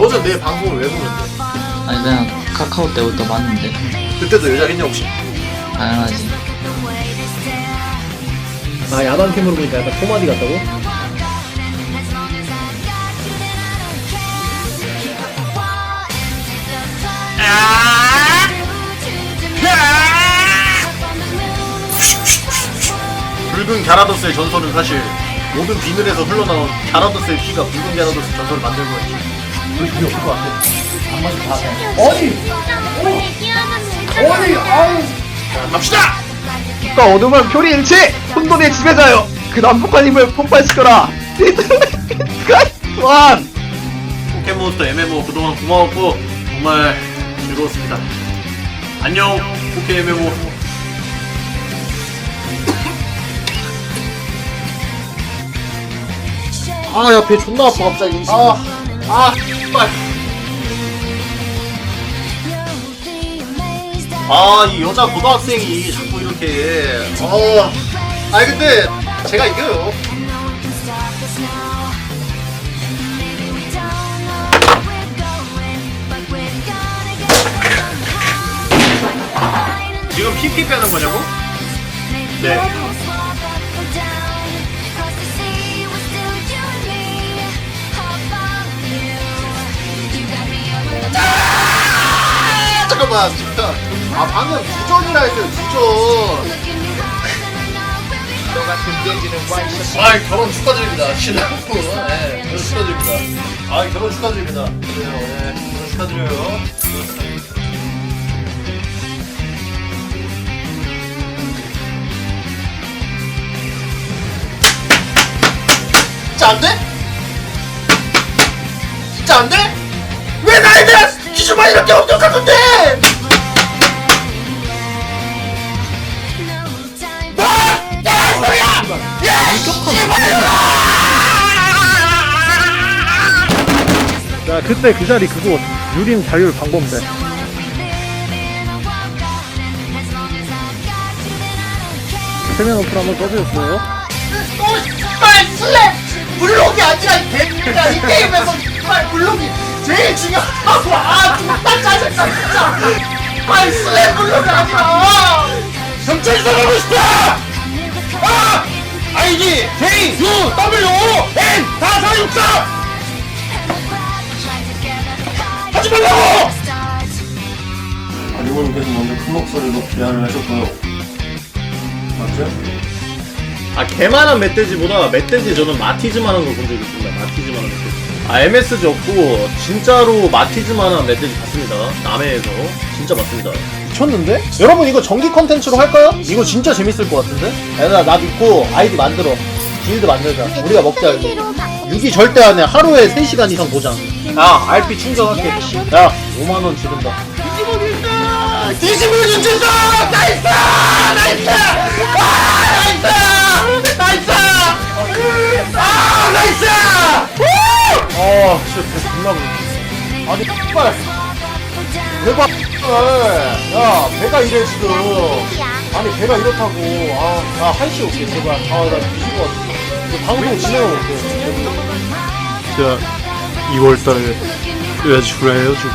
너는 내 방송을 왜 보는데? 아니 그냥 카카오 때부터 봤는데 그때도 여자 있냐 혹시? 당연하지 아 야단캠으로 보니까 약간 코마디 같다고? 붉은 갸라도스의 전설은 사실 모든 비늘에서 흘러나온 갸라도스의 피가 붉은 갸라도스 전설을 만든 거였지. 그게 그게 없을 것 같아. 한 번씩 다 해. 아니 아유 자, 갑시다! 빛과 어둠은 표리 일체 혼돈의 지배자여 그 남북한 힘을 폭발시켜라 또한 포켓몬스터 MMO 그동안 고마웠고 정말 즐거웠습니다. 안녕 포켓 MMO. 아, 야, 배 존나 아파, 갑자기. 아, 아, 빨. 아, 이 여자 고등학생이 자꾸 이렇게. 어. 아니, 근데 제가 이겨요. 지금 PP 빼는 거냐고? 네. 아, 잠깐만, 진짜. 아, 방금 주전이라 했어요, 주전. 아, 결혼 축하드립니다. 신랑분. 네, 결혼 축하드립니다. 아, 결혼 축하드립니다. 그래요, 네, 결혼 축하드려요. 진짜 안 돼? 진짜 안 돼? 왜 나에 대한 기준만 이렇게 엄격한 건데? 뭐? 야, 뭐야? 야, 자 그때 그 자리 그거 유림 자율 방법대 세면 어플 한번 써주셨어요? 정말 슬랩 블록이 아니라 이 개가 이 게임에서 정말 블록이 제일 중요하다고 아 진짜 짜증나 진짜. 정말 슬랩 블록이 아니라 경찰서 가고 싶다 아! 아이디 K U W O N 4464 하지 말라고! 아주머님께서 먼저 큰 목소리로 제안을 하셨고요. 맞죠? 아 개만한 멧돼지보다 멧돼지 저는 마티즈만한 걸 본 적이 있습니다. 마티즈만한 멧돼지. 아 MSG 없고 진짜로 마티즈만한 멧돼지 봤습니다. 남해에서 진짜 맞습니다. 미쳤는데? 여러분 이거 정기 컨텐츠로 할까요? 이거 진짜 재밌을 것 같은데? 얘들아 나 믿고 아이디 만들어. 길드 만들자. 우리가 먹자 이거. 유기 절대 안 해. 하루에 3시간 이상 보장. 야 RP 충전할게. 야 5만원 지른다. 뒤집어 준다! 뒤집어 준다! 나이스! 나이스! 아! 나이스! 존나 부르 아니 빨 대박. 야 배가 이래 지금. 아니 배가 이렇다고. 아나 한시 올게 제발 아나 뒤질 것 같아. 방송 진행하고 올게. 제가 2월달에 여자친구랑 헤어지고